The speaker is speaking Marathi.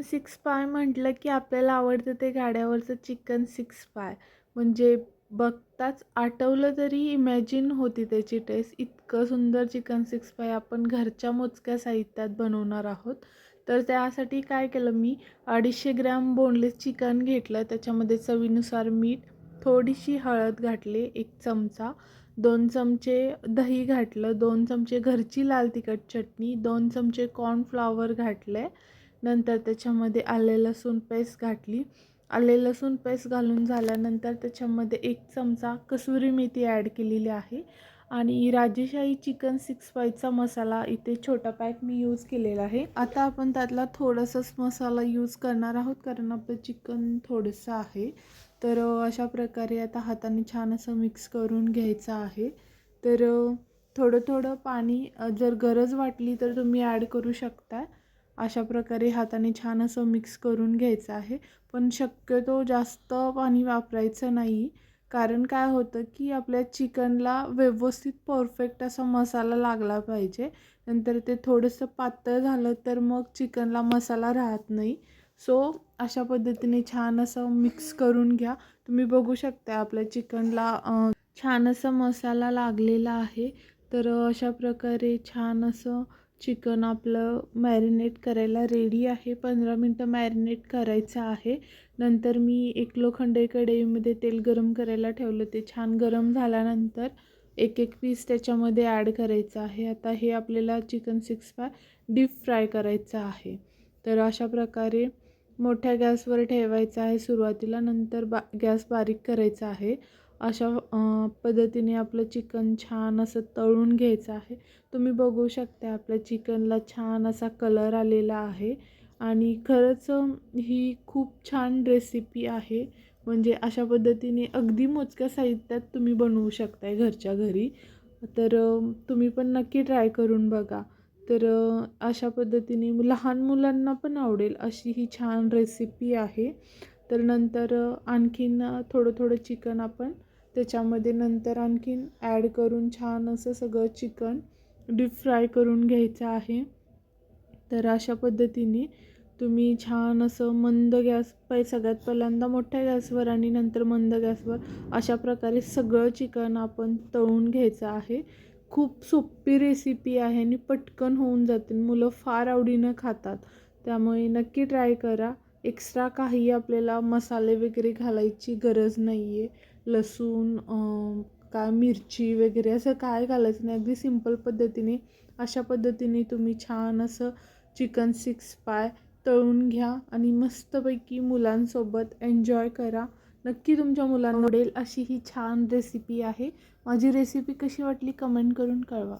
चिकन सिक्स पाय म्हटलं की आपल्याला आवडतं ते गाड्यावरचं चिकन सिक्स पाय म्हणजे बघताच आठवलं तरी इमॅजिन होती त्याची टेस्ट इतकं सुंदर चिकन सिक्स पाय आपण घरच्या मोजक्या साहित्यात बनवणार आहोत. तर त्यासाठी काय केलं मी? अडीचशे ग्रॅम बोनलेस चिकन घेतलं. त्याच्यामध्ये चवीनुसार मीठ थोडीशी हळद घातली एक चमचा. दोन चमचे दही घातलं. दोन चमचे घरची लाल तिखट चटणी. दोन चमचे कॉर्नफ्लॉवर घातले. नंतर त्याच्यामध्ये आले लसूण पेस्ट घातली. आले लसूण पेस्ट घालून झाल्यानंतर त्याच्यामध्ये एक चमचा कसुरी मेथी ॲड केलेली आहे. आणि राजेशाही चिकन सिक्स फायचा मसाला इथे छोटा पॅक मी यूज केलेला आहे. आता आपण त्यातला थोडासाच मसाला यूज करणार आहोत कारण आपलं चिकन थोडंसं आहे. तर अशा प्रकारे आता हाताने छान असं मिक्स करून घ्यायचं आहे. तर थोडं थोडं पाणी जर गरज वाटली तर तुम्ही ॲड करू शकता. अशा प्रकारे हाताने छान असं मिक्स करून घ्यायचं आहे. पण शक्यतो जास्त पाणी वापरायचं नाही. कारण काय होतं की आपल्या चिकनला व्यवस्थित परफेक्ट असा मसाला लागला पाहिजे. नंतर ते थोडंसं पातळ झालं तर मग चिकनला मसाला राहत नाही. सो अशा पद्धतीने छान असं मिक्स करून घ्या. तुम्ही बघू शकता आपल्या चिकनला छान असा मसाला लागलेला आहे. तर अशा प्रकारे छान असं चिकन आपलं मॅरिनेट करायला रेडी आहे. पंधरा मिनटं मॅरिनेट करायचं आहे. नंतर मी एक लोखंडे कढईमध्ये तेल गरम करायला ठेवलं. ते छान गरम झाल्यानंतर एक एक पीस त्याच्यामध्ये ॲड करायचं आहे. आता हे आपल्याला chicken six five deep fry करायचं आहे. तर अशा प्रकारे मोठ्या गॅसवर ठेवायचं आहे सुरुवातीला. नंतर बा गॅस बारीक करायचा आहे. अशा पद्धतीने आपलं चिकन छान असं तळून घ्यायचं आहे. तुम्ही बघू शकता आपल्या चिकनला छान असा कलर आलेला आहे. आणि खरंच ही खूप छान रेसिपी आहे. म्हणजे अशा पद्धतीने अगदी मोजक्या साहित्यात तुम्ही बनवू शकताय घरच्या घरी. तर तुम्ही पण नक्की ट्राय करून बघा. तर अशा पद्धतीने लहान मुलांना पण आवडेल अशी ही छान रेसिपी आहे. तर नंतर आणखीन थोडं थोडं चिकन आपण त्याच्यामध्ये नंतर आणखीन ॲड करून छान असं सगळं चिकन डीप फ्राय करून घ्यायचं आहे. तर अशा पद्धतीने तुम्ही छान असं मंद गॅस पै सगळ्यात पहिल्यांदा मोठ्या गॅसवर आणि नंतर मंद गॅसवर अशा प्रकारे सगळं चिकन आपण तळून घ्यायचं आहे. खूप सोपी रेसिपी आहे आणि पटकन होऊन जाते मुलं फार आवडीनं खातात. त्यामुळे नक्की ट्राय करा. एक्स्ट्रा काही आपल्याला मसाले वगैरे घालायची गरज नाही आहे लसूण काय मिरची वगैरे असं काय घालायचं नाही. अगदी सिंपल पद्धतीने अशा पद्धतीने तुम्ही छान असं चिकन सिक्स पाय तळून घ्या आणि मस्तपैकी मुलांसोबत एन्जॉय करा. नक्की तुमच्या मुलांना आवडेल अशी ही छान रेसिपी आहे. माझी रेसिपी कशी वाटली कमेंट करून कळवा.